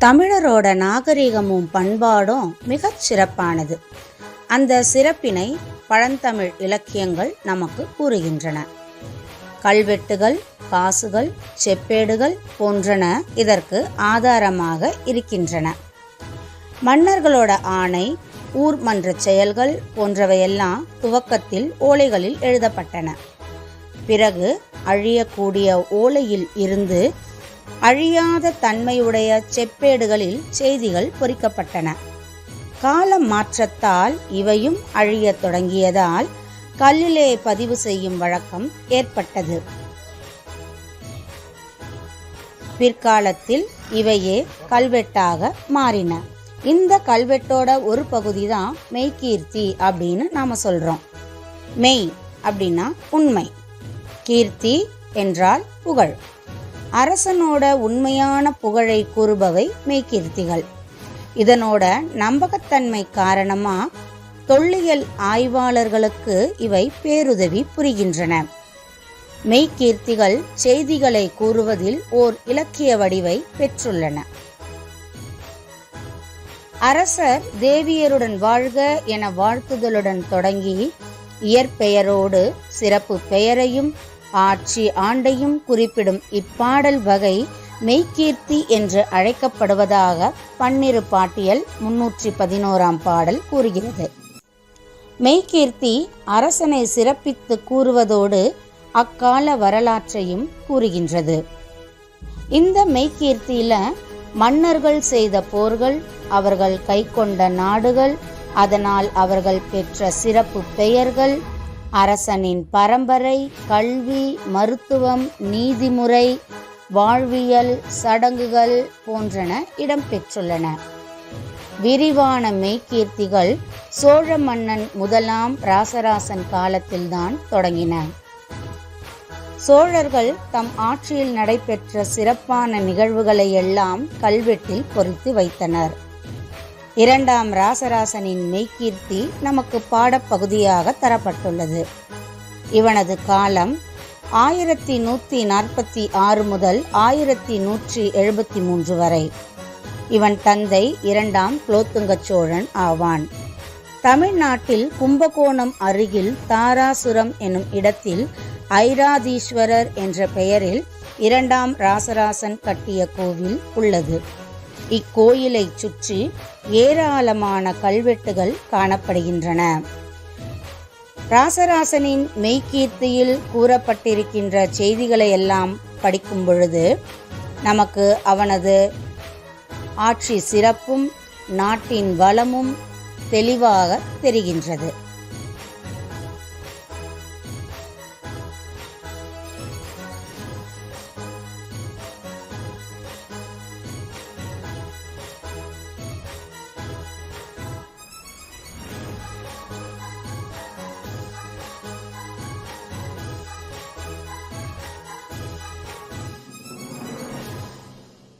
தமிழரோட நாகரிகமும் பண்பாடும் மிகச் சிறப்பானது. அந்த சிறப்பினை பழந்தமிழ் இலக்கியங்கள் நமக்கு கூறுகின்றன. கல்வெட்டுகள் காசுகள் செப்பேடுகள் போன்றன இதற்கு ஆதாரமாக இருக்கின்றன. மன்னர்களோட ஆணை ஊர் மன்ற செயல்கள் போன்றவையெல்லாம் துவக்கத்தில் ஓலைகளில் எழுதப்பட்டன. பிறகு அழியக்கூடிய ஓலையில் இருந்து அழியாத தன்மையுடைய செப்பேடுகளில் செய்திகள் பொறிக்கப்பட்டன. கால மாற்றத்தால் இவையும் அழியத் தொடங்கியதால் கல்லிலே பதிவு செய்யும் வழக்கம் ஏற்பட்டது. பிற்காலத்தில் இவையே கல்வெட்டாக மாறின. இந்த கல்வெட்டோட ஒரு பகுதி தான் மெய்கீர்த்தி அப்படின்னு நாம சொல்றோம். மெய் அப்படின்னா உண்மை. கீர்த்தி என்றால் புகழ். அரசனோட உண்மையான புகழை கூறுபவை மெய்கீர்த்திகள். இதனோட நம்பகத்தன்மை காரணமா தொல்லியல் ஆய்வாளர்களுக்கு இவை பேருதவி புரிகின்றன. மெய்கீர்த்திகள் செய்திகளை கூறுவதில் ஓர் இலக்கிய வடிவை பெற்றுள்ளன. அரசர் தேவியருடன் வாழ்க என வாழ்த்துதலுடன் தொடங்கி இயற்பெயரோடு சிறப்பு பெயரையும் ஆட்சி ஆண்டையும் குறிப்பிடும் இப்பாடல் வகை மெய்கீர்த்தி என்று அழைக்கப்படுவதாக பன்னிரு பாட்டியல் முன்னூற்றி பதினோராம் பாடல் கூறுகிறது. மெய்கீர்த்தி அரசனை சிறப்பித்து கூறுவதோடு அக்கால வரலாற்றையும் கூறுகின்றது. இந்த மெய்கீர்த்தியில மன்னர்கள் செய்த போர்கள் அவர்கள் கைக்கொண்ட நாடுகள் அதனால் அவர்கள் பெற்ற சிறப்பு பெயர்கள் அரசனின் பரம்பரை கல்வி மருத்துவம் நீதிமுறை வாழ்வியல் சடங்குகள் போன்றன இடம்பெற்றுள்ளன. விரிவான மெய்கீர்த்திகள் சோழ மன்னன் முதலாம் ராசராசன் காலத்தில்தான் தொடங்கின. சோழர்கள் தம் ஆட்சியில் நடைபெற்ற சிறப்பான நிகழ்வுகளை எல்லாம் கல்வெட்டில் பொறித்து வைத்தனர். இரண்டாம் ராசராசனின் மெய்கீர்த்தி நமக்கு பாடப்பகுதியாக தரப்பட்டுள்ளது. இவனது காலம் ஆயிரத்தி நூற்றி நாற்பத்தி ஆறு முதல் ஆயிரத்தி நூற்றி எழுபத்தி மூன்று வரை. இவன் தந்தை இரண்டாம் குலோத்துங்க சோழன் ஆவான். தமிழ்நாட்டில் கும்பகோணம் அருகில் தாராசுரம் எனும் இடத்தில் ஐராதீஸ்வரர் என்ற பெயரில் இரண்டாம் ராசராசன் கட்டிய கோவில் உள்ளது. இக்கோயிலை சுற்றி ஏராளமான கல்வெட்டுகள் காணப்படுகின்றன. ராசராசனின் மெய்கீர்த்தியில் கூறப்பட்டிருக்கின்ற செய்திகளை எல்லாம் படிக்கும் பொழுது நமக்கு அவனது ஆட்சி சிறப்பும் நாட்டின் வளமும் தெளிவாக தெரிகின்றது.